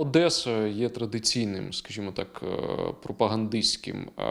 Одеса є традиційним, скажімо так, е, пропагандистським е,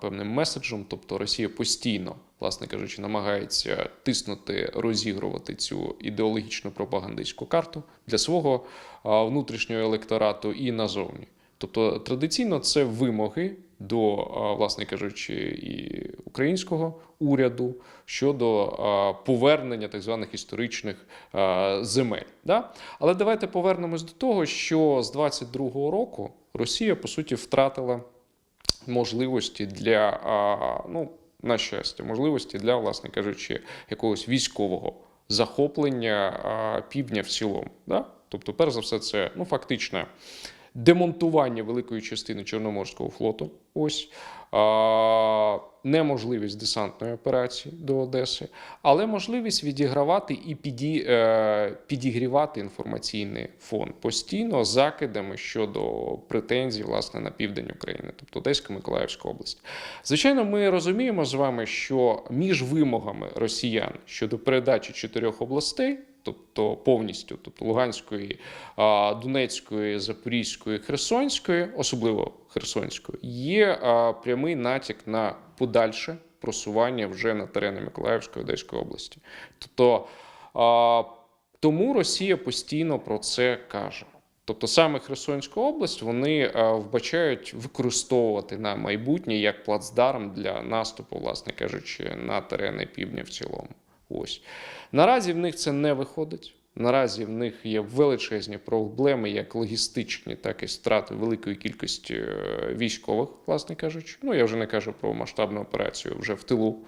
певним меседжем. Тобто Росія постійно, власне кажучи, намагається тиснути, розігрувати цю ідеологічну пропагандистську карту для свого е, внутрішнього електорату і назовні. Тобто традиційно це вимоги до, е, власне кажучи, і українського уряду щодо е, повернення так званих історичних е, земель. Да? Але давайте повернемось до того, що з 22-го року Росія по суті втратила можливості для ну, на щастя, можливості для, власне кажучи, якогось військового захоплення півдня в цілому. Да? Тобто, перш за все, це ну, фактично демонтування великої частини Чорноморського флоту. Ось а, неможливість десантної операції до Одеси, але можливість відігравати і піді, е, підігрівати інформаційний фон постійно закидами щодо претензій власне на південь України, тобто Одеська Миколаївська область. Звичайно, ми розуміємо з вами, що між вимогами росіян щодо передачі чотирьох областей. Тобто повністю, тобто Луганської, Донецької, Запорізької, Херсонської, особливо Херсонської, є прямий натяк на подальше просування вже на терени Миколаївської Одеської області. Тобто тому Росія постійно про це каже. Тобто саме Херсонську область вони вбачають використовувати на майбутнє як плацдарм для наступу, власне кажучи, на терени півдня в цілому. Ось наразі в них це не виходить. Наразі в них є величезні проблеми, як логістичні, так і страти великої кількості е, військових, власне кажучи. Ну я вже не кажу про масштабну операцію вже в тилу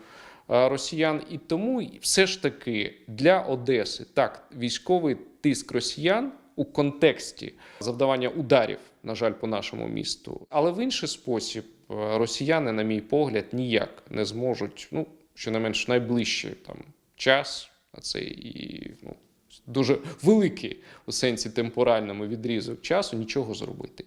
е, росіян. І тому все ж таки для Одеси так військовий тиск росіян у контексті завдавання ударів, на жаль, по нашому місту, але в інший спосіб е, росіяни, на мій погляд, ніяк не зможуть, ну щонайменш найближчий там час, а це і ну, дуже великий у сенсі темпоральному відрізок часу, нічого зробити.